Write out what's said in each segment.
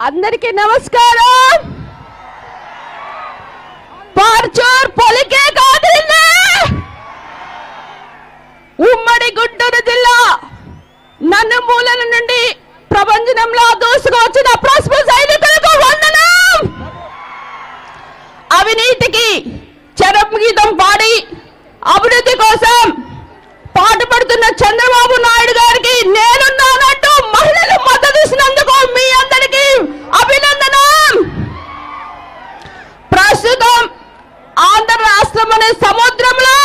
అందరికీ నమస్కారం. పార్చూర్ పొలికే కాదు ఉమ్మడి గుంటూరు జిల్లా నన్ను మూలన నుండి ప్రపంచంలో దూసుకొచ్చిన ప్రశ్న సైనికులకు వందనం అవినీతికి చరం గీతం పాడి అభివృద్ధి కోసం పాటుపడుతున్న చంద్రబాబు నాయుడు గారికి నేనున్నానంటూ మహిళలు మద్దతు ఇచ్చినందుకు మీ అందరికీ అభినందనం ప్రస్తుతం ఆంధ్ర రాష్ట్రం అనే సముద్రంలో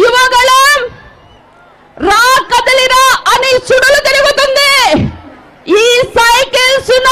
యువగళం రా కదలిరా అని సుడులు తిరుగుతుంది. ఈ సైకిల్ ఉన్న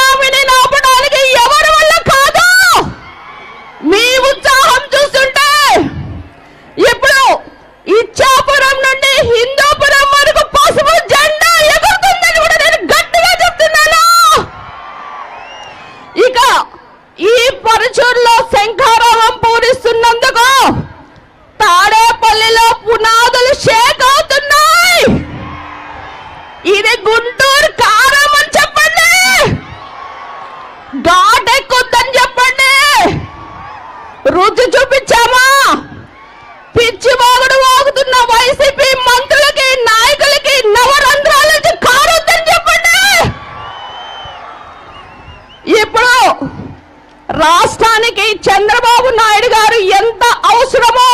రాష్ట్రానికి చంద్రబాబు నాయుడు గారు ఎంత అవసరమో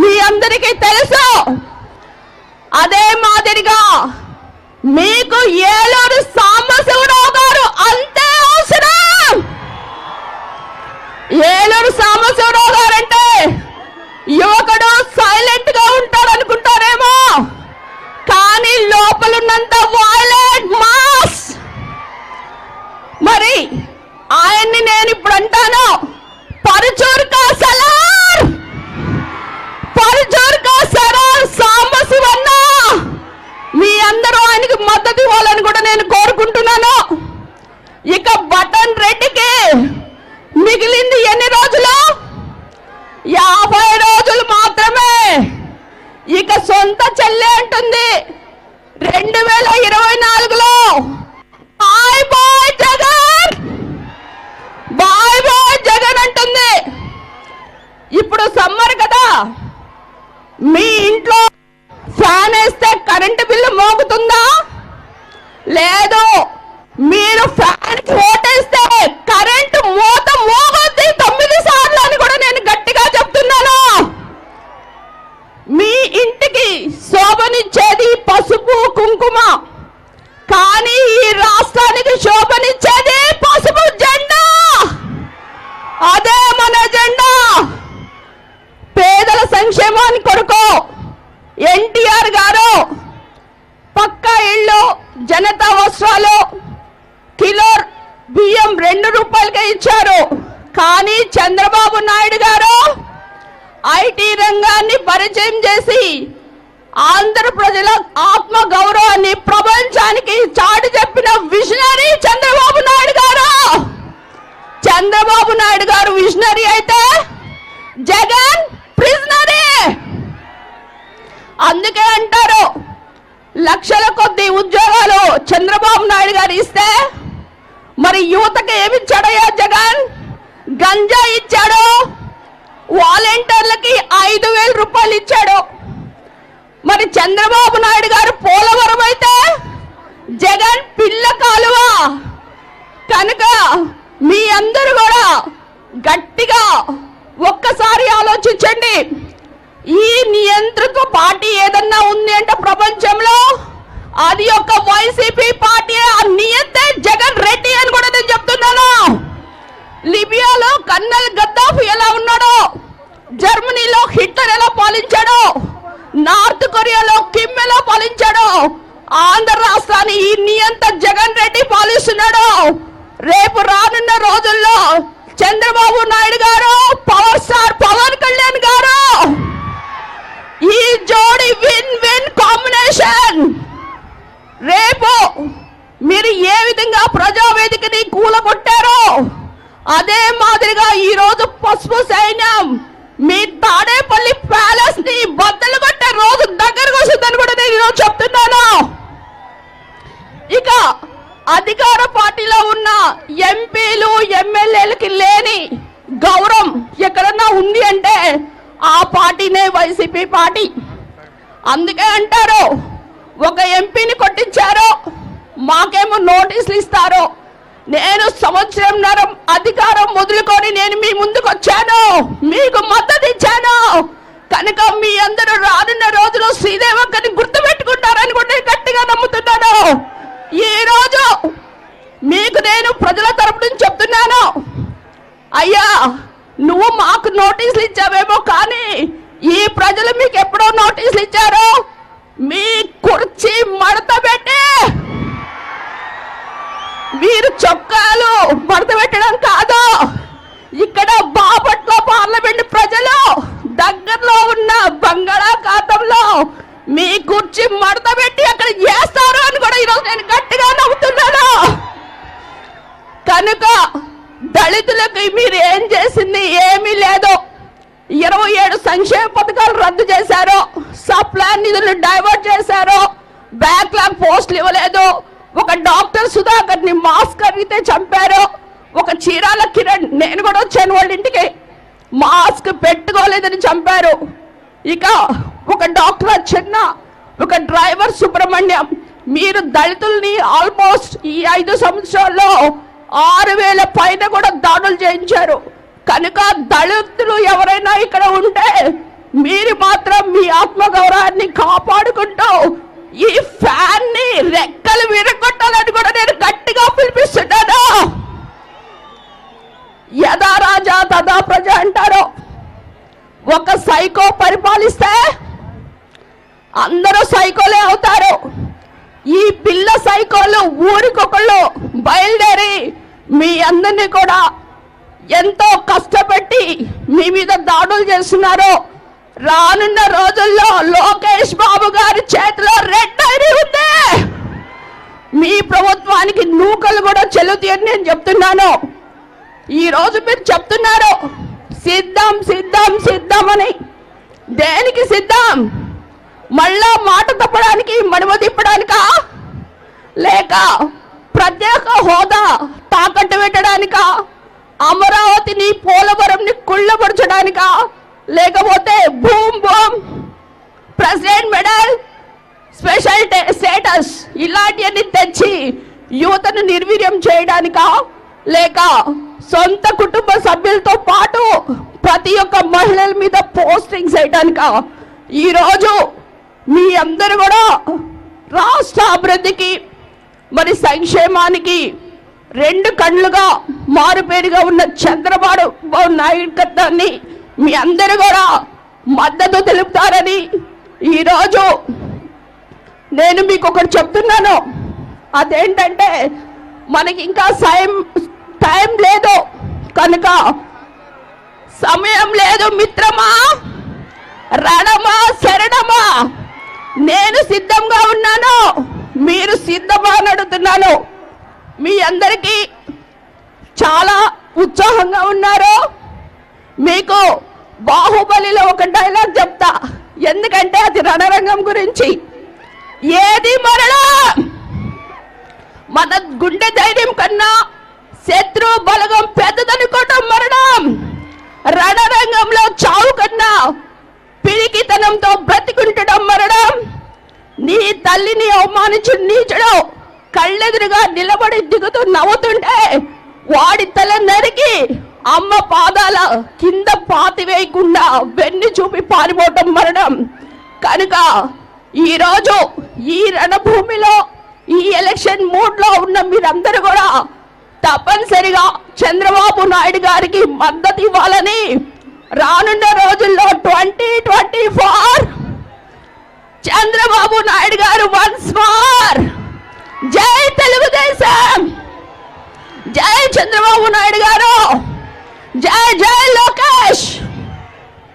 మీ అందరికీ తెలుసు. అదే మాదిరిగా మీకు ఏలూరు సాంబశివరావు గారు అంతే అవసరం. ఏలూరు సాంబశివరావు గారు అంటే యువకుడు సైలెంట్గా ఉంటాడు అనుకుంటారేమో కానీ లోపలున్నంత వా మాస్ మరి ఆయన్ని నేను ఇప్పుడు అంటాను పరుచూరు కా సలార్ పరుచూరు కా సలార్ సాంబశివన్న మీ అందరూ ఆయనకి మద్దతు ఇవ్వాలని కూడా నేను కోరుకుంటున్నాను ఇక బటన్ రెడ్డికి మిగిలింది ఎన్ని రోజులు యాభై రోజులు మాత్రమే ఇక సొంత చెల్లె అంటుంది. రెండు వేల ఇరవై నాలుగులో. Bye bye Jagan! Bye bye Jagan అంటుంది. ఇప్పుడు సమ్మర్ కదా. మీ ఇంట్లో ఫ్యాన్ వేస్తే కరెంటు బిల్లు మోగుతుంది లేదు మీరు ఫ్యాన్ ఓటేస్తే కరెంటు మూత మోగుద్ది తొమ్మిది సార్లు అని కూడా నేను గట్టిగా చెప్తున్నాను మీ ఇంటికి శోభనిచ్చేది పసుపు కుంకుమ కానీ ఈ రాష్ట్రానికి శోభనిచ్చేది పసుపు జెండా అదే మన జెండా పేదల సంక్షేమాన్ని కొరకు ఎన్టీఆర్ గారు పక్కా ఇళ్ళు జనతా వస్త్రాలు కిలో బియ్యం రెండు రూపాయలకే ఇచ్చారు కానీ చంద్రబాబు నాయుడు గారు ఐటీ రంగాన్ని పరిచయం చేసి ఆంధ్ర ప్రజల ఆత్మ గౌరవాన్ని ప్రపంచానికి చాటి చెప్పిన విజనరీ చంద్రబాబు నాయుడు గారు. చంద్రబాబు నాయుడు గారు విజనరీ అయితే జగన్ ప్రిజనరీ అందుకే అంటారు లక్షల కొద్ది ఉద్యోగాలు చంద్రబాబు నాయుడు గారు ఇస్తే మరి యువతకి ఏమి ఇచ్చాడయ్యా జగన్? గంజా ఇచ్చాడు? వాలంటీర్లకి ఐదు వేల రూపాయలు ఇచ్చాడు? మరి చంద్రబాబు నాయుడు గారు పోలవరం అయితే జగన్ పిల్ల కాలువ. కనుక మీ అందరూ కూడా గట్టిగా ఒక్కసారి ఆలోచించండి. ఈ నియంత్రిత్వ పార్టీ ఏదన్నా ఉంది అంటే ప్రపంచంలో అది ఒక వైసీపీ పార్టీ ఆ నియంతే జగన్ రెడ్డి అని కూడా నేను చెప్తున్నాను లిబియాలో కన్నల్ గద్దాఫ్ ఎలా ఉన్నాడో? జర్మనీలో హిట్లర్ ఎలా పాలించాడో? నార్త్ కొరియాలో కిమ్ ఎలా పాలించాడో? ఆంధ్ర రాష్ట్రాన్ని ఈ నియంత జగన్ రెడ్డి పాలిస్తున్నాడో? రేపు రానున్న రోజుల్లో చంద్రబాబు నాయుడు గారు పవర్ స్టార్ పవన్ కళ్యాణ్ గారు ఈ జోడి విన్ విన్ కాంబినేషన్. రేపు మీరు ఏ విధంగా ప్రజావేదికని కూలగొట్టారో అదే మాదిరిగా ఈ రోజు పసుపు సైన్యం మీ తాడేపల్లి ప్యాలెస్ని బద్దలు కొట్టే రోజు దగ్గరకు వస్తుందని కూడా నేను ఈరోజు చెప్తున్నాను. ఇక అధికార పార్టీలో ఉన్న ఎంపీలు ఎమ్మెల్యేలకి లేని గౌరవం ఎక్కడన్నా ఉంది అంటే ఆ పార్టీనే వైసీపీ పార్టీ. అందుకే అంటారు ఒక ఎంపీని కొట్టించారో మాకేమో నోటీసులు ఇస్తారో. నేను సంవత్సరంన్నర అధికారం మొదలుకొని నేను మీ ముందుకు వచ్చాను మీకు మద్దతు ఇచ్చాను కనుక మీ అందరూ రానున్న రోజులు శ్రీదేవక్కని గుర్తుపెట్టుకుంటారని కూడా నేను గట్టిగా నమ్ముతున్నాను. ఈ రోజు మీకు నేను ప్రజల తరపు నుంచి చెప్తున్నాను. అయ్యా నువ్వు మాకు నోటీసులు ఇచ్చావేమో కానీ ఈ ప్రజలు మీకు ఎప్పుడో నోటీసులు ఇచ్చారు. మీ కుర్చీ మడత కనుక దళితులకు మీరు ఏం చేసింది ఏమీ లేదు. ఇరవై ఏడు సంక్షేమ పథకాలు రద్దు చేశారు. సప్లాన్ నిధులు డైవర్ట్ చేశారు. బ్యాక్లాగ్ పోస్టులు ఇవ్వలేదు. ఒక డాక్టర్ సుధాకర్ని మాస్క్ అడిగితే చంపారు. ఒక చీరాల కిరణ్ నేను కూడా వచ్చాను వాళ్ళ ఇంటికి. మాస్క్ పెట్టుకోలేదని చంపారు. ఇక ఒక డాక్టర్ చిన్న ఒక డ్రైవర్ సుబ్రహ్మణ్యం. మీరు దళితుల్ని ఆల్మోస్ట్ ఈ ఐదు సంవత్సరాల్లో ఆరు వేల పైన కూడా దాడులు చేయించారు. కనుక దళితులు ఎవరైనా ఇక్కడ ఉంటే మీరు మాత్రం మీ ఆత్మగౌరవాన్ని కాపాడుకుంటూ ఈ ఫ్యాన్ని రెక్కలు విరగొట్టాలని కూడా నేను గట్టిగా పిలిపిస్తున్నాను. యథా రాజా తదా ప్రజ అంటారు. ఒక సైకో పరిపాలిస్తే అందరూ సైకోలే అవుతారు. ఈ పిల్ల సైకోలు ఊరికొకళ్ళు బయలుదేరి మీ అందరినీ కూడా ఎంతో కష్టపెట్టి మీ మీద దాడులు చేస్తున్నారో. రానున్న రోజుల్లో లోకేష్ బాబు గారి చేతిలో రెడ్ ఐడి ఉంది. మీ ప్రభుత్వానికి నూకలు కూడా చెల్లుతీయని నేను చెప్తున్నాను. ఈ రోజు మీరు చెప్తున్నారు సిద్ధం సిద్ధం సిద్ధం అని. దేనికి సిద్ధం? మళ్ళా మాట తప్పడానికి మడమ తిప్పడానికా? లేక ప్రత్యేక హోదా? అమరావతిని పోలవరంని కుళ్ళపరచడానికా లేకపోతే boom boom president medal special status ఇలాంటివన్నీ తెచ్చి యువతను నిర్వీర్యం చేయడానికా? లేక సొంత కుటుంబ సభ్యులతో పాటు ప్రతి ఒక్క మహిళల మీద పోస్టింగ్స్ వేయడానికా ఈరోజు మీ అందరు కూడా రాష్ట్ర అభివృద్ధికి మరి సంక్షేమానికి రెండు కళ్ళుగా మారుపేరుగా ఉన్న చంద్రబాబు బాబు నాయకత్వాన్ని మీ అందరూ కూడా మద్దతు తెలుపుతారని ఈరోజు నేను మీకు ఒకటి చెప్తున్నాను. అదేంటంటే మనకి ఇంకా సమయం టైం లేదు. కనుక సమయం లేదు మిత్రమా రణమా శరణమా నేను సిద్ధంగా ఉన్నాను. మీరు సిద్ధమా అని అడుగుతున్నాను. మీ అందరికీ చాలా ఉత్సాహంగా ఉన్నారు. మీకు బాహుబలిలో ఒక డైలాగ్ చెప్తా. ఎందుకంటే అది రణరంగం గురించి. ఏది మరణం మన గుండె ధైర్యం కన్నా శత్రు బలగం పెద్దదనుకోవటం మరణం. రణరంగంలో చావు కన్నా పిరికితనంతో బ్రతికుంటడం మరణం. నీ తల్లిని అవమానించు నీచడం. కళ్ళెదురుగా నిలబడి దిగుతూ నవ్వుతుంటే వాడి తల నరికి అమ్మ పాదాల కింద పాతి వేయకుండా వెన్ను చూపి పారిపోవటం మరణం. కనుక ఈరోజు ఈ రణభూమిలో ఈ ఎలక్షన్ మూడ్లో ఉన్న మీరందరూ కూడా తప్పనిసరిగా చంద్రబాబు నాయుడు గారికి మద్దతు ఇవ్వాలని రానున్న రోజుల్లో twenty twenty four Chandrababu Naidu garu once more. జై తెలుగుదేశం! జై చంద్రబాబు నాయుడు గారు! జై జై లోకేష్!